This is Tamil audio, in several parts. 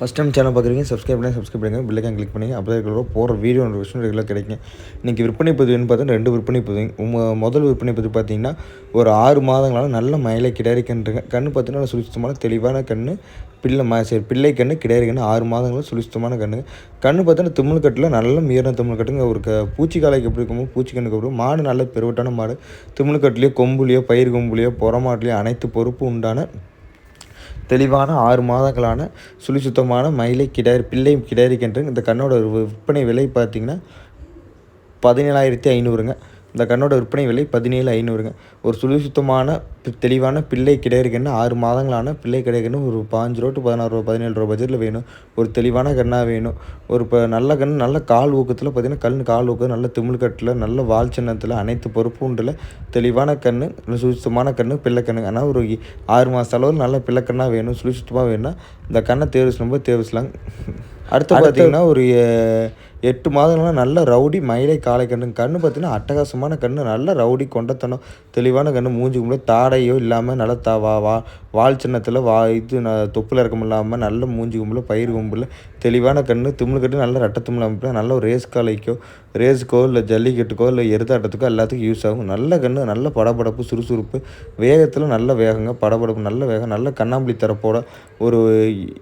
ஃபஸ்ட் டைம் சேனல் பார்க்குறீங்க சப்ஸ்கிரைப் பண்ணி சப்ஸ்கிரைப் பண்ணுங்கள் பில்லைக்கான் கிளிக் பண்ணி அப்போ இருக்கிற போகிற வீடியோ நோட்டிஃபிகேஷன் ரெகுலராக கிடைக்கும். இன்றைக்கி விற்பனை பதிவுன்னு பார்த்தா ரெண்டு விற்பனை பதிவு. உம- முதல் விற்பனை பதிவு பார்த்தீங்கன்னா ஒரு ஆறு மாதங்களால நல்ல மயிலை கிடாரி கண் பார்த்தீங்கன்னா சுழிச்சமான தெளிவான கன்று பிள்ளை மா சரி பிள்ளை கன்று கிடாரி கன்று ஆறு மாதங்களும் சுழிச்சமான கன்று கண்ணு பார்த்தோன்னா திமிழ் கட்டில் நல்ல மீறின திமிழ் கட்டுங்க. ஒரு க பூச்சி காலைக்கு எப்படி இருக்குமோ பூச்சி கண்ணுக்கு அப்புறம் மாடு நல்ல பெருவட்டான மாடு. திமிழ் கட்டுலேயோ கொம்புலையோ பயிர் கொம்புலையோ புறமாட்டிலையோ அனைத்து பொறுப்பு உண்டான தெளிவான ஆறு மாதங்களான சுழி சுத்தமான மயிலை கிடாரி பிள்ளை கிடாரி இந்த கண்ணோட விற்பனை விலை பார்த்திங்கன்னா பதினேழாயிரத்தி ஐநூறுங்க. இந்த கண்ணோட விற்பனை விலை பதினேழு ஐநூறுங்க. ஒரு சுழி சுத்தமான தெளிவான பிள்ளை கிடாரி கன்று ஆறு மாதங்களான பிள்ளை கிடாரி கன்று ஒரு பாஞ்சு ரூபா டு பதினாறு ரூபா பதினேழு ரூபா பட்ஜெட்டில் வேணும். ஒரு தெளிவான கண்ணாக வேணும். ஒரு இப்போ நல்ல கன்று நல்ல கால் ஊக்கத்தில் பார்த்தீங்கன்னா கண் கால் ஊக்கம் நல்ல திமிழ் கட்டில் நல்ல வால் சின்னத்தில் அனைத்து பொறுப்புண்டில் தெளிவான கன்று சுத்தமான கன்று பிள்ளை கன்று ஆனால் ஒரு ஆறு மாத அளவில் நல்ல பிள்ளைக்கண்ணாக வேணும் சுழி சுத்தமாக வேணும்னா இந்த கண்ணை தேர்வு செய்யும்போது தேர்வு செய்யலாம். அடுத்து பார்த்தீங்கன்னா ஒரு எட்டு மாதங்கள்லாம் நல்ல ரவுடி மயிலை காளை கன்று. கன்று பார்த்தீங்கன்னா அட்டகாசமான கன்று. நல்ல ரவுடி கொண்டத்தனம் தெளிவான கன்று. மூஞ்சி கும்பிட தாடையோ இல்லாமல் நல்லா தா வா வா வால் சின்னத்தில் வா இது ந தொப்புல இறக்கம் இல்லாமல் நல்ல மூஞ்சி கும்பில் பயிர் கும்பில் தெளிவான கன்று திமிழ் கட்டு நல்ல ரட்ட திமிழ் அமைப்பில் நல்ல ஒரு ரேஸ் காலைக்கோ ரேஸுக்கோ இல்லை ஜல்லிக்கட்டுக்கோ இல்லை எருதாட்டத்துக்கோ எல்லாத்துக்கும் யூஸ் ஆகும். நல்ல கன்று நல்ல படபடப்பு சுறுசுறுப்பு வேகத்தில் நல்ல வேகங்க படபடப்பு நல்ல வேகம் நல்ல கண்ணாம்புலி தரப்போட ஒரு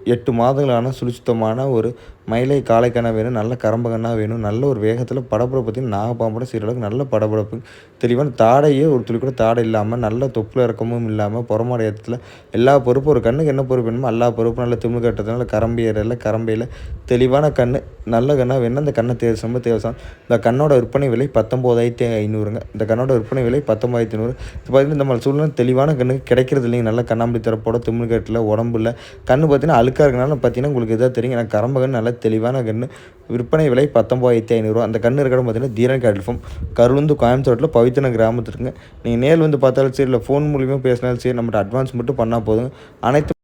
எட்டு மாதங்களான சுழிச்சுத்தமான ஒரு மயிலை காலைக்கண்ணாக வேணும் நல்ல கரம்பகண்ணாக வேணும் நல்ல ஒரு வேகத்தில் படபடப்பு பார்த்தீங்கன்னா நாகப்பாம்போட நல்ல படபடப்பு தெளிவான தாடையே ஒரு துளி கூட தாடை இல்லாமல் நல்ல தொப்புல இறக்கமும் இல்லாமல் புறமாட இடத்துல எல்லா பொறுப்பும் ஒரு கண்ணுக்கு என்ன பொறுப்பு வேணுமோ எல்லா பொறுப்பும் நல்ல திமிழ் கட்டுறதுனால கரம்பு ஏறல கரம்பையில் தெளிவான கண்ணு நல்ல கண்ணாக வேணும் அந்த கண்ணை தேவை ரொம்ப தேவசம் இந்த கண்ணோட விற்பனை விலை பத்தொம்போதாயிரத்தி ஐநூறுங்க. இந்த கண்ணோட விற்பனை விலை பத்தொம்போதாயிரத்தி ஐநூறு. இப்போ பார்த்தீங்கன்னா நம்ம சூழ்நிலை தெளிவான கண்ணுக்கு கிடைக்கிறது இல்லைங்க. நல்லா கண்ணாம்பி தரப்போட திமிழ் கட்டில் இல்லை. கண்ணு பார்த்தீங்கன்னா அழுக்காக இருக்கனால பார்த்தீங்கன்னா உங்களுக்கு இதாக தெரியும். எனக்கு கரம்ப கண் நல்ல தெளிவான கண்ணு. விற்பனை விலை பத்தொம்போதாயிரத்தி ஐநூறுரூவா அந்த கண்ணு இருக்கிற பார்த்தீங்கன்னா தீரன் காட்டில் கருளுந்து கோயம்புத்தூரில் பவித்தன கிராமத்துக்குங்க நீங்கள் நேரில் வந்து பார்த்தாலும் சரி இல்லை ஃபோன் மூலியமாக பேசினாலும் சரி நம்மகிட்ட அட்வான்ஸ் மட்டும் பண்ணால் போதுங்க. அனைத்து